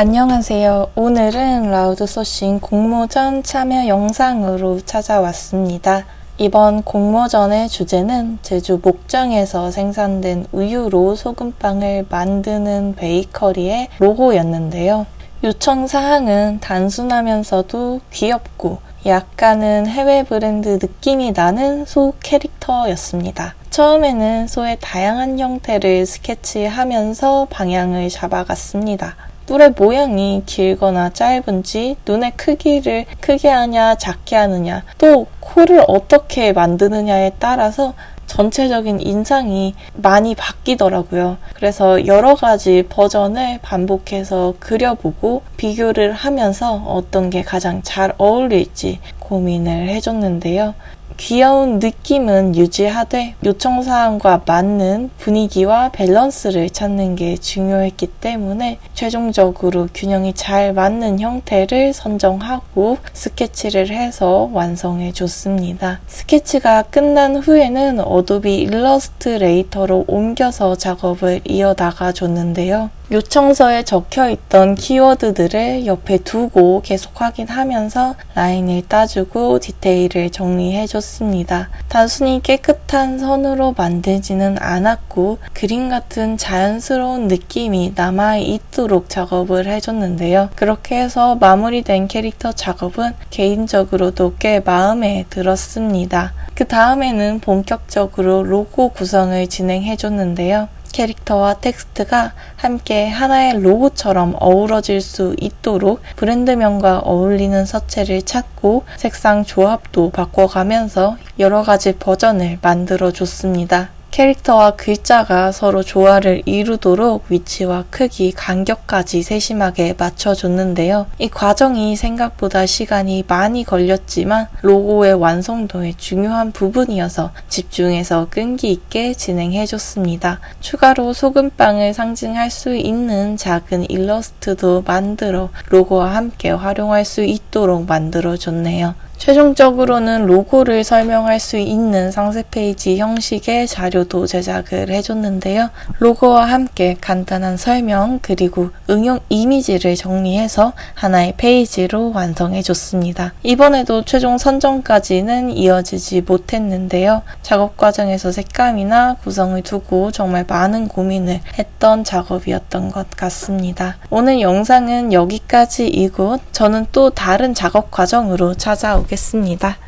안녕하세요. 오늘은 라우드 소싱 공모전 참여 영상으로 찾아왔습니다. 이번 공모전의 주제는 제주 목장에서 생산된 우유로 소금빵을 만드는 베이커리의 로고였는데요. 요청 사항은 단순하면서도 귀엽고 약간은 해외 브랜드 느낌이 나는 소 캐릭터였습니다. 처음에는 소의 다양한 형태를 스케치하면서 방향을 잡아갔습니다. 뿔의 모양이 길거나 짧은지, 눈의 크기를 크게 하냐, 작게 하느냐, 또 코를 어떻게 만드느냐에 따라서 전체적인 인상이 많이 바뀌더라고요. 그래서 여러 가지 버전을 반복해서 그려보고 비교를 하면서 어떤 게 가장 잘 어울릴지 고민을 해줬는데요. 귀여운 느낌은 유지하되 요청사항과 맞는 분위기와 밸런스를 찾는 게 중요했기 때문에 최종적으로 균형이 잘 맞는 형태를 선정하고 스케치를 해서 완성해 줬습니다. 스케치가 끝난 후에는 어도비 일러스트레이터로 옮겨서 작업을 이어나가 줬는데요. 요청서에 적혀 있던 키워드들을 옆에 두고 계속 확인하면서 라인을 따주고 디테일을 정리해 줬습니다. 단순히 깨끗한 선으로 만들지는 않았고 그림 같은 자연스러운 느낌이 남아 있도록 작업을 해줬는데요. 그렇게 해서 마무리된 캐릭터 작업은 개인적으로도 꽤 마음에 들었습니다. 그 다음에는 본격적으로 로고 구성을 진행해 줬는데요. 캐릭터와 텍스트가 함께 하나의 로고처럼 어우러질 수 있도록 브랜드명과 어울리는 서체를 찾고 색상 조합도 바꿔가면서 여러 가지 버전을 만들어 줬습니다. 캐릭터와 글자가 서로 조화를 이루도록 위치와 크기, 간격까지 세심하게 맞춰줬는데요. 이 과정이 생각보다 시간이 많이 걸렸지만 로고의 완성도에 중요한 부분이어서 집중해서 끈기 있게 진행해줬습니다. 추가로 소금빵을 상징할 수 있는 작은 일러스트도 만들어 로고와 함께 활용할 수 있도록 만들어줬네요. 최종적으로는 로고를 설명할 수 있는 상세 페이지 형식의 자료도 제작을 해줬는데요. 로고와 함께 간단한 설명 그리고 응용 이미지를 정리해서 하나의 페이지로 완성해줬습니다. 이번에도 최종 선정까지는 이어지지 못했는데요. 작업 과정에서 색감이나 구성을 두고 정말 많은 고민을 했던 작업이었던 것 같습니다. 오늘 영상은 여기까지이고 저는 또 다른 작업 과정으로 찾아 오겠습니다.